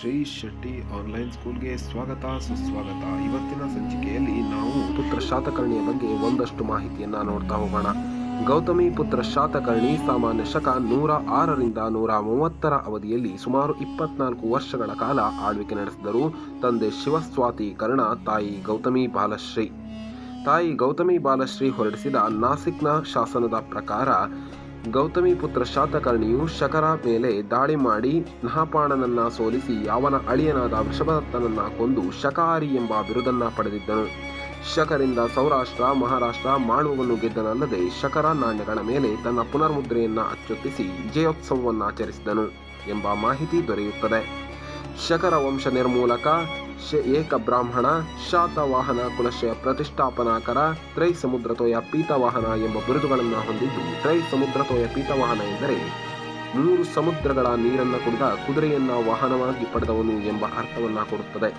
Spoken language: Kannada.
ಶ್ರೀ ಶೆಟ್ಟಿ ಆನ್ಲೈನ್ ಸ್ಕೂಲ್ಗೆ ಸ್ವಾಗತ, ಸುಸ್ವಾಗತ. ಇವತ್ತಿನ ಸಂಚಿಕೆಯಲ್ಲಿ ನಾವು ಪುತ್ರ ಶಾತಕರ್ಣಿಯ ಬಗ್ಗೆ ಒಂದಷ್ಟು ಮಾಹಿತಿಯನ್ನ ನೋಡ್ತಾ ಹೋಗೋಣ. ಗೌತಮಿ ಪುತ್ರ ಶಾತಕರ್ಣಿ ಸಾಮಾನ್ಯ ಶಕ ನೂರ ಆರರಿಂದ ನೂರ ಮೂವತ್ತರ ಅವಧಿಯಲ್ಲಿ ಸುಮಾರು ಇಪ್ಪತ್ನಾಲ್ಕು ವರ್ಷಗಳ ಕಾಲ ಆಳ್ವಿಕೆ ನಡೆಸಿದರು. ತಂದೆ ಶಿವಸ್ವಾತಿ ಕರ್ಣ, ತಾಯಿ ಗೌತಮಿ ಬಾಲಶ್ರೀ. ತಾಯಿ ಗೌತಮಿ ಬಾಲಶ್ರೀ ಹೊರಡಿಸಿದ ನಾಸಿಕ್ನ ಶಾಸನದ ಪ್ರಕಾರ ಗೌತಮಿ ಪುತ್ರ ಶಾತಕರ್ಣಿಯು ಶಕರ ಮೇಲೆ ದಾಳಿ ಮಾಡಿ ನಹಪಾಣನನ್ನ ಸೋಲಿಸಿ ಯಾವನ ಅಳಿಯನಾದ ವೃಷಭದತ್ತನನ್ನ ಕೊಂದು ಶಕಾರಿ ಎಂಬ ಬಿರುದನ್ನ ಪಡೆದಿದ್ದನು. ಶಕರಿಂದ ಸೌರಾಷ್ಟ್ರ, ಮಹಾರಾಷ್ಟ್ರ ಮಾಳುವನ್ನು ಗೆದ್ದನಲ್ಲದೆ ಶಕರ ನಾಣ್ಯಗಳ ಮೇಲೆ ತನ್ನ ಪುನರ್ಮುದ್ರೆಯನ್ನ ಅಚ್ಚೊತ್ತಿಸಿ ವಿಜಯೋತ್ಸವವನ್ನು ಆಚರಿಸಿದನು ಎಂಬ ಮಾಹಿತಿ ದೊರೆಯುತ್ತದೆ. ಶಕರ ವಂಶ ನಿರ್ಮೂಲಕ ಶ ಏಕ ಬ್ರಾಹ್ಮಣ ಶಾತವಾಹನ ಕುಲಶಯ ಪ್ರತಿಷ್ಠಾಪನಾಕರ ತ್ರೈ ಸಮುದ್ರತೋಯ ಪೀತವಾಹನ ಎಂಬ ಬಿರುದುಗಳನ್ನು ಹೊಂದಿದ್ದು ತ್ರೈ ಸಮುದ್ರತೋಯ ಪೀತವಾಹನ ಎಂದರೆ ಮೂರು ಸಮುದ್ರಗಳ ನೀರನ್ನು ಕುಡಿದ ಕುದುರೆಯನ್ನ ವಾಹನವಾಗಿ ಪಡೆದವನು ಎಂಬ ಅರ್ಥವನ್ನ ಕೊಡುತ್ತದೆ.